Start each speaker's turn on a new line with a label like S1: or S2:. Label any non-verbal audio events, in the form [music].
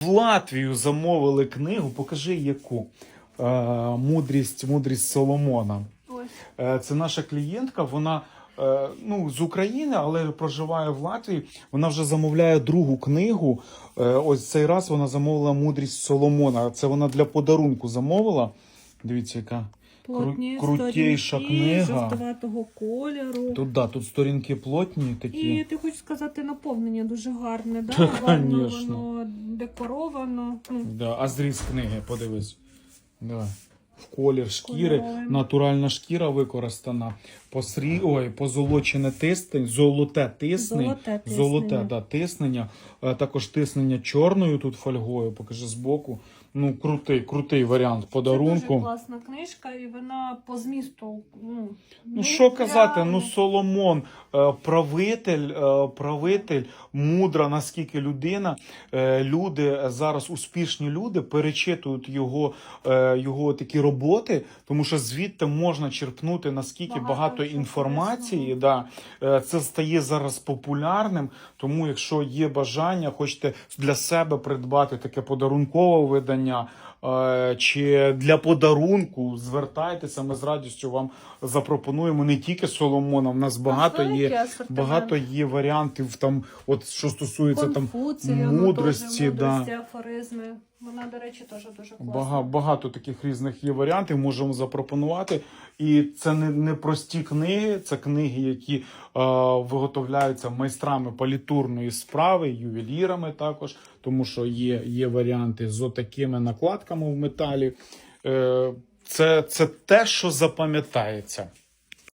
S1: В Латвію замовили книгу. Покажи яку. Е, мудрість, мудрість Соломона. Е, Це наша клієнтка. Вона е, ну, з України, але проживає в Латвії. Вона вже замовляє другу книгу. Е, Ось цей раз вона замовила мудрість Соломона. Це вона для подарунку замовила. Дивіться, яка
S2: Плотні
S1: кру- крутейша книга.
S2: жовтоватого кольору.
S1: Тут, да, тут сторінки плотні такі.
S2: І ти хочеш сказати, наповнення дуже гарне, да? [laughs]
S1: Та,
S2: Гарно воно декоровано. Ну,
S1: Да, а зріз книги, подивись. Давай. В колір шкіри,
S2: Кольоровий.
S1: натуральна шкіра використана, посрі... Ой, позолочене тиснення, золоте тиснення,
S2: Золоте тиснення.
S1: золоте да, тиснення, Е, також тиснення чорною тут фольгою, покажи збоку. Ну, крутий, крутий варіант
S2: Це дуже
S1: подарунку.
S2: класна книжка, і вона по змісту. Ну,
S1: Ну що казати, ну Соломон, правитель, е, правитель, мудра, наскільки людина, е, люди зараз успішні люди перечитують його, е, його такі роботи, тому що звідти можна черпнути наскільки
S2: Багато
S1: багато, інформації. Да, Е, це стає зараз популярним. Тому, якщо є бажання, хочете для себе придбати таке подарункове видання. Чи для подарунку звертайтеся, ми з радістю вам запропонуємо не тільки Соломона. В нас багато є багато є варіантів. Там, от що стосується там
S2: Конфуція,
S1: мудрості,
S2: мудрості,
S1: да.
S2: афоризми. Вона, до речі, теж дуже класна.
S1: Бага, багато таких різних є варіантів, можемо запропонувати. І це не, не прості книги, це книги, які е, виготовляються майстрами палітурної справи, ювелірами також, тому що є, є варіанти з отакими накладками в металі. Е, це, це те, що запам'ятається.